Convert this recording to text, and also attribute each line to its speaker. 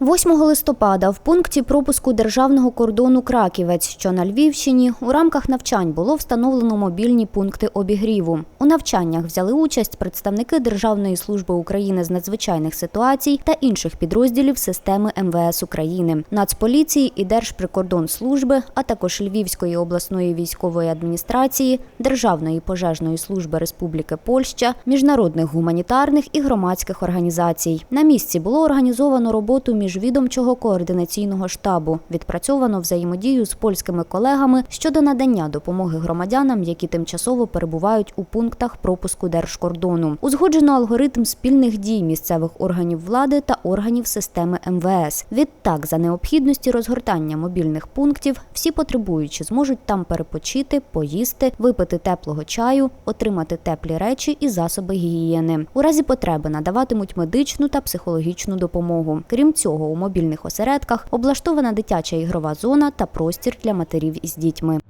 Speaker 1: 8 листопада в пункті пропуску державного кордону Краківець, що на Львівщині, у рамках навчань було встановлено мобільні пункти обігріву. У навчаннях взяли участь представники Державної служби України з надзвичайних ситуацій та інших підрозділів системи МВС України, Нацполіції і Держприкордонслужби, а також Львівської обласної військової адміністрації, Державної пожежної служби Республіки Польща, міжнародних гуманітарних і громадських організацій. На місці було організовано роботу міжвідомчого координаційного штабу, відпрацьовано взаємодію з польськими колегами щодо надання допомоги громадянам, які тимчасово перебувають у пунктах пропуску держкордону. Узгоджено алгоритм спільних дій місцевих органів влади та органів системи МВС. Відтак, за необхідності розгортання мобільних пунктів, всі потребуючі зможуть там перепочити, поїсти, випити теплого чаю, отримати теплі речі і засоби гігієни. У разі потреби надаватимуть медичну та психологічну допомогу. Крім цього, у мобільних осередках облаштована дитяча ігрова зона та простір для матерів із дітьми.